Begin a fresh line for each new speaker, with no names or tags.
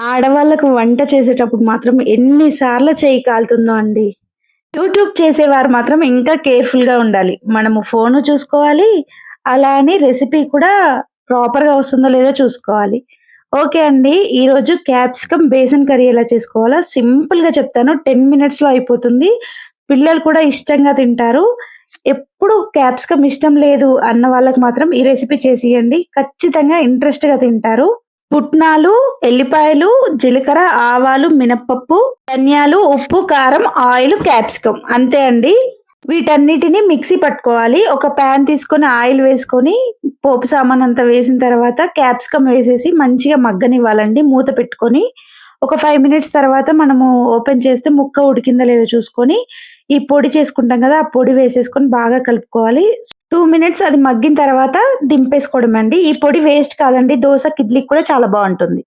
ఆడవాళ్ళకు వంట చేసేటప్పుడు మాత్రం ఎన్నిసార్లు చేయి కాలుతుందో అండి. యూట్యూబ్ చేసేవారు మాత్రం ఇంకా కేర్ఫుల్గా ఉండాలి. మనము ఫోన్ చూసుకోవాలి. అలా అని రెసిపీ కూడా ప్రాపర్గా వస్తుందో లేదో చూసుకోవాలి. ఓకే అండి. ఈరోజు క్యాప్సికమ్ బేసన్ కర్రీ ఎలా చేసుకోవాలో సింపుల్గా చెప్తాను. టెన్ మినిట్స్లో అయిపోతుంది. పిల్లలు కూడా ఇష్టంగా తింటారు. ఎప్పుడు క్యాప్సికమ్ ఇష్టం లేదు అన్న వాళ్ళకి మాత్రం ఈ రెసిపీ చేసి ఇవ్వండి ఖచ్చితంగా ఇంట్రెస్ట్గా తింటారు. పుట్నాలు ఎల్లిపాయలు జీలకర్ర ఆవాలు మినప్పప్పు ధనియాలు ఉప్పు కారం ఆయిల్ క్యాప్సికమ్ అంతే అండి. వీటన్నిటిని మిక్సీ పట్టుకోవాలి. ఒక ప్యాన్ తీసుకొని ఆయిల్ వేసుకొని పోపు సామాన్ అంతా వేసిన తర్వాత క్యాప్సికమ్ వేసేసి మంచిగా మగ్గనివ్వాలండి. మూత పెట్టుకొని ఒక ఫైవ్ మినిట్స్ తర్వాత మనము ఓపెన్ చేస్తే ముక్క ఉడికిందా లేదో చూసుకొని ఈ పొడి చేసుకుంటాం కదా ఆ పొడి వేసేసుకొని బాగా కలుపుకోవాలి. టూ మినిట్స్ అది మగ్గిన తర్వాత దింపేసుకోవడం అండి ఈ పొడి వేస్ట్ కాదండి దోశ కిడ్లీ కూడా చాలా బాగుంటుంది.